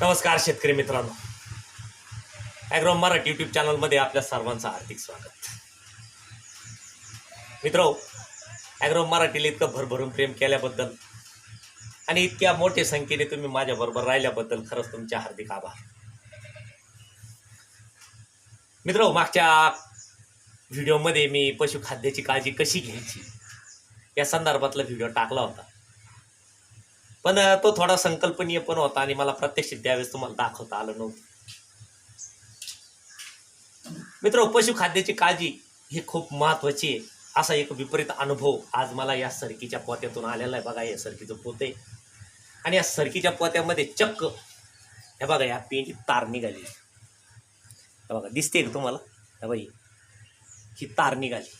नमस्कार शेतकरी मित्रांनो. ॲग्रो मराठी यूट्यूब चॅनलमध्ये आपल्या सर्वांचं हार्दिक स्वागत. मित्र ॲग्रो मराठीला इतकं भरभरून प्रेम केल्याबद्दल आणि इतक्या मोठ्या संख्येने तुम्ही माझ्याबरोबर राहिल्याबद्दल खरंच तुमचे हार्दिक आभार. मित्र मागच्या व्हिडिओमध्ये मी पशुखाद्याची काळजी कशी घ्यायची? या संदर्भातला व्हिडिओ टाकला होता. पण तो थोडा संकल्पनीय पण होता आणि मला प्रत्यक्षित त्यावेळेस तुम्हाला दाखवता आलं नव्हतं. मित्र पशुखाद्याची काळजी ही खूप महत्वाची आहे. असा एक विपरीत अनुभव आज मला या सरकीच्या पोत्यातून आलेला आहे. बघा या सरकीचं पोते आणि या सरकीच्या पोत्यामध्ये चक्क हे बघा या पेंडी तार निघाली. हे बघा दिसते का तुम्हाला? हे बाई ही तार निघाली.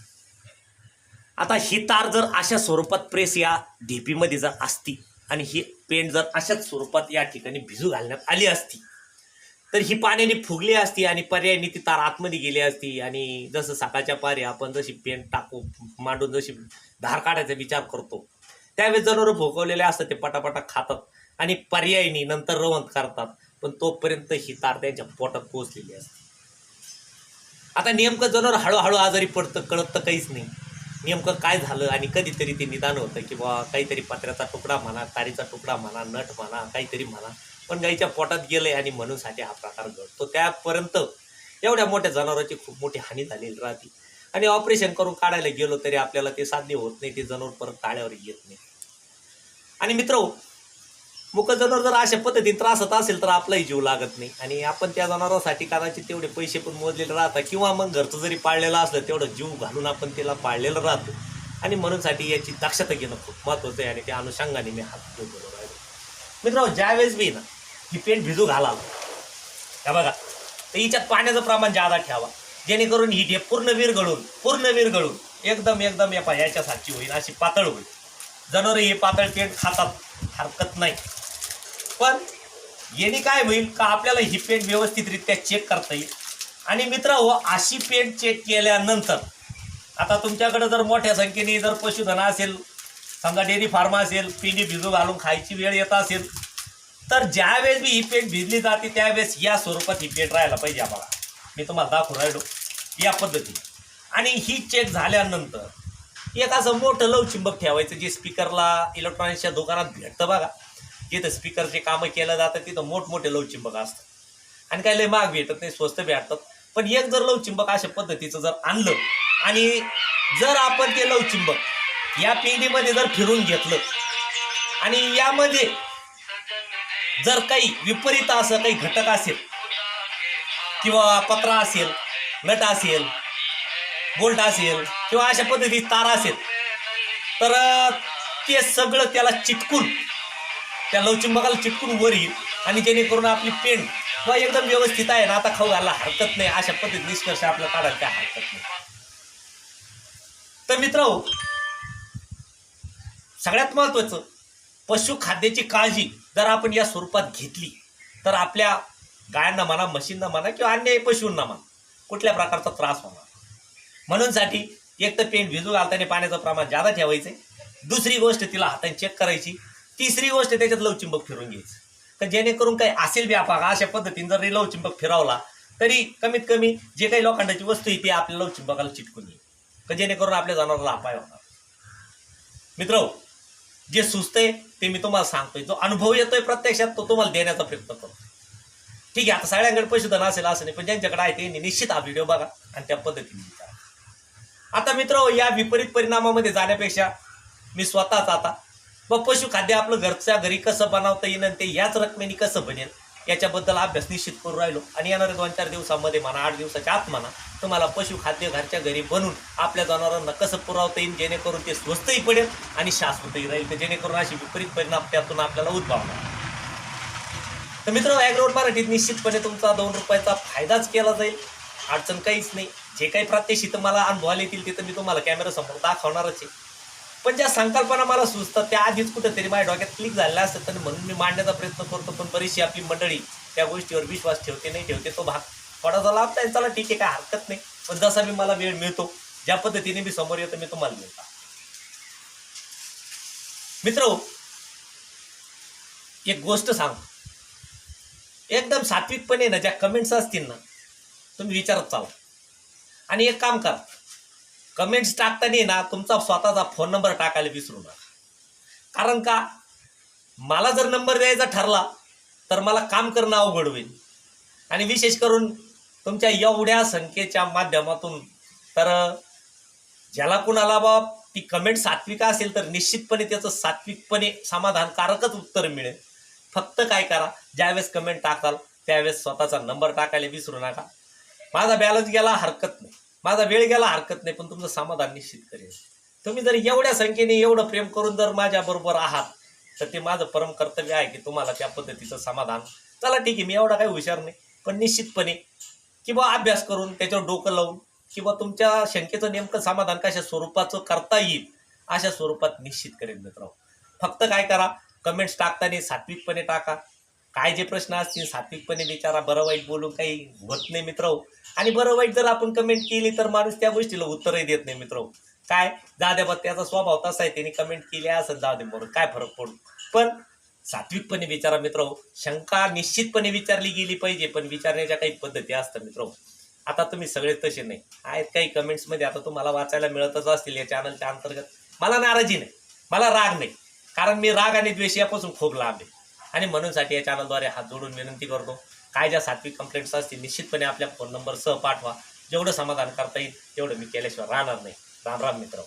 आता ही तार जर अशा स्वरूपात प्रेस या ढेपीमध्ये जर असती आणि ही पेंट जर अशाच स्वरूपात या ठिकाणी भिजू घालण्यात आली असती तर ही पाण्याने फुगली असती आणि पर्यायाने ती तार आतमध्ये गेली असती. आणि जसं सकाळच्या पारी आपण जशी पेंट टाकू मांडून जशी धार काढायचा विचार करतो त्यावेळेस जनावरं भोगवलेले असतात ते पटापटा खातात आणि पर्यायीने नंतर रवंत करतात. पण तोपर्यंत ही तार त्यांच्या पोटात पोचलेली असते. आता नेमकं जनावर हळूहळू आजारी पडतं कळत तर काहीच नाही. नेमकं काय झालं आणि कधीतरी ते निदान होतं की बा काहीतरी पत्र्याचा तुकडा म्हणा तारीचा तुकडा म्हणा नट म्हणा काहीतरी म्हणा. पण गाईच्या पोटात गेलंय आणि म्हणूनसाठी हा प्रकार घडतो. त्यापर्यंत एवढ्या मोठ्या जनावरांची खूप मोठी हानी झालेली राहते. आणि ऑपरेशन करून काढायला गेलो तरी आपल्याला ते साध्य होत नाही ते जनावर परत ताळ्यावर येत नाही. आणि मित्र मुक जनावर जर अशा पद्धतीने त्रासत असेल तर आपलाही जीव लागत नाही. आणि आपण त्या जनावरांसाठी कदाचित तेवढे पैसे पण मोजलेले राहतात किंवा मग घरचं जरी पाळलेलं असलं तेवढं जीव घालून आपण त्याला पाळलेलं राहतो. आणि म्हणूनसाठी याची दक्षता घेणं खूप महत्त्वाचं आहे आणि त्या अनुषंगाने मी हात घेऊन मित्र ज्यावेळेस बी ना ही पेंट भिजू घाला का बघा तर हिच्यात पाण्याचं प्रमाण जादा ठेवा. जेणेकरून ही ढेप पूर्ण विरघळून पूर्ण विरघळून एकदम एकदम या याच्यासारखी होईल अशी पातळ होईल. जनावर हे पातळ पेंट खातात हरकत नाही. पण याने काय होईल का आपल्याला ही पेंट व्यवस्थितरित्या चेक करता येईल. आणि मित्र हो अशी पेंट चेक केल्यानंतर आता तुमच्याकडे जर मोठ्या संख्येने जर पशुधन असेल समजा डेअरी फार्म असेल पिणी भिजू घालून खायची वेळ येत असेल तर ज्यावेळेस मी ही पेंट भिजली जाते त्यावेळेस या स्वरूपात ही पेंट राहायला पाहिजे आम्हाला. मी तुम्हाला दाखवून राहिलो या पद्धतीने. आणि ही चेक झाल्यानंतर एक असं मोठं लवचिंबक ठेवायचं जे स्पीकरला इलेक्ट्रॉनिक्सच्या दुकानात भेटतं बघा. जिथं स्पीकरचे कामं केलं जातं तिथं मोठमोठे लवचिंबक असतात. आणि काही लय महाग भेटत नाही स्वस्त भेटतात. पण एक जर लवचिंबक अशा पद्धतीचं जर आणलं आणि जर आपण ते लवचिंबक या पिंडीमध्ये जर फिरून घेतलं आणि यामध्ये जर काही विपरीत असं काही घटक असेल किंवा पत्रा असेल नट असेल बोल्ट असेल किंवा अशा पद्धतीची तार असेल तर ते सगळं त्याला चिटकून त्या लवचिंबकाला चिटकून वर येईल आणि जेणेकरून आपली पेंट किंवा एकदम व्यवस्थित आहे ना आता खाऊ घालायला हरकत नाही. अशा पद्धती निष्कर्ष आपल्याला काढायला काय हरकत नाही. तर मित्र सगळ्यात महत्वाचं पशुखाद्याची काळजी जर आपण या स्वरूपात घेतली तर आपल्या गायांना म्हणा म्हशींना म्हणा किंवा अन्य पशूंना म्हणा कुठल्या प्रकारचा त्रास होणार म्हणूनसाठी एक तर पेंट भिजू घालताना पाण्याचं प्रमाण जादा ठेवायचं दुसरी गोष्ट तिला हाताने चेक करायची. तिसरी गोष्ट त्याच्यात लवचिंबक फिरून घ्यायचं. तर जेणेकरून काही असेल व्यापार अशा पद्धतीने जर लवचिंबक फिरवला तरी कमीत कमी जे काही लोखंडाची वस्तू आहे ती आपल्या लवचिंबकाला चिटकून येईल. तर जेणेकरून आपल्या जनावराला अपाय होणार. मित्र जे सुचतंय ते मी तुम्हाला सांगतोय. जो अनुभव येतोय प्रत्यक्षात तो तुम्हाला देण्याचा प्रयत्न करतो ठीक आहे आता सगळ्यांकडे पशुधन असेल असं नाही पण ज्यांच्याकडे आहे त्यांनी निश्चित हा व्हिडिओ बघा आणि त्या पद्धतीने विचारा. आता मित्र या विपरीत परिणामामध्ये जाण्यापेक्षा मी स्वतःच आता व पशुखाद्य आपलं घरच्या घरी कसं बनवता येईल आणि ते याच रकमेने कसं बनेल? याच्याबद्दल अभ्यास निश्चित करून राहिलो. आणि येणाऱ्या दोन चार दिवसामध्ये म्हणा आठ दिवसाच्या आत म्हणा तुम्हाला पशुखाद्य घरच्या घरी बनवून आपल्या जनावरांना कसं पुरवता येईल जेणेकरून ते स्वस्तही पडेल आणि शाश्वतही राहील. तर जेणेकरून अशी विपरीत परिणाम त्यातून आपल्याला उद्भवणार. तर मित्र ॲग्रोड मराठीत निश्चितपणे तुमचा दोन रुपयाचा फायदाच केला जाईल. अडचण काहीच नाही. जे काही प्रात्यक्षिक मला अनुभवाला येतील ते तर मी तुम्हाला कॅमेरा समोर दाखवणारच आहे. पण ज्या संकल्पना मला सुचतात त्या आधीच कुठेतरी माझ्या डोक्यात क्लिक झालेल्या असतात. आणि म्हणून मी मांडण्याचा प्रयत्न करतो पण बरीचशी आपली मंडळी त्या गोष्टीवर विश्वास ठेवते नाही ठेवते तो भाग थोडासा लाभता येईल चला ठीक आहे काय हरकत नाही. पण जसा मी मला वेळ मिळतो ज्या पद्धतीने मी समोर येतो मी तुम्हाला मिळतो. मित्र एक गोष्ट सांग. एकदम सात्विकपणे ना ज्या कमेंट्स असतील ना तुम्ही विचारत चाल. आणि एक काम करा. कमेंट्स टाकताना ना तुमचा स्वतःचा फोन नंबर टाकायला विसरू नका. कारण का? मला जर नंबर द्यायचा ठरला तर मला काम करणं अवघड होईल. आणि विशेष करून तुमच्या एवढ्या संख्येच्या माध्यमातून तर ज्याला कुणाला बा ती कमेंट सात्विक असेल तर निश्चितपणे त्याचं सात्विकपणे समाधानकारकच उत्तर मिळेल. फक्त काय करा ज्यावेळेस कमेंट टाकाल त्यावेळेस स्वतःचा नंबर टाकायला विसरू नका. माझा बॅलन्स गेला हरकत नाही. माझा वेळ गेला हरकत नाही पण तुमचं समाधान निश्चित करेल तुम्ही जर एवढ्या संख्येने एवढं प्रेम करून जर माझ्याबरोबर आहात तर ते माझं परम कर्तव्य आहे की तुम्हाला त्या पद्धतीचं समाधान. चला ठीक आहे मी एवढा काही हुशार नाही पण निश्चितपणे किंवा अभ्यास करून त्याच्यावर डोकं लावून किंवा तुमच्या शंकेचं नेमकं समाधान कशा स्वरूपाचं करता येईल अशा स्वरूपात निश्चित करेल मित्रांनो. फक्त काय करा कमेंट्स टाकताना सात्विकपणे टाका काय जे प्रश्न असतील सात्विकपणे विचारा बरं वाईट बोलून काही होत नाही मित्र. आणि बरं वाईट जर आपण कमेंट केली तर माणूस त्या गोष्टीला उत्तरही देत नाही मित्र. काय? जा त्याचा स्वभाव तसा आहे त्यांनी कमेंट केली असं जाऊ दे बरोबर काय फरक पडू? पण सात्विकपणे विचारा मित्र. शंका निश्चितपणे विचारली गेली पाहिजे पण विचारण्याच्या काही पद्धती असतात मित्र. आता तुम्ही सगळे तसे नाही. आहेत काही कमेंट्समध्ये आता तुम्हाला वाचायला मिळतच असतील या चॅनलच्या अंतर्गत. मला नाराजी नाही. मला राग नाही. कारण मी राग आणि द्वेष यापासून खूप लांब आहे. आणि म्हणूनसाठी या चॅनलद्वारे हात जोडून विनंती करतो. काय ज्या सात्विक कंप्लेंट्स असतील निश्चितपणे आपल्या फोन नंबर सह पाठवा. जेवढं समाधान करता येईल तेवढं मी केल्याशिवाय राहणार नाही. राम राम मित्र.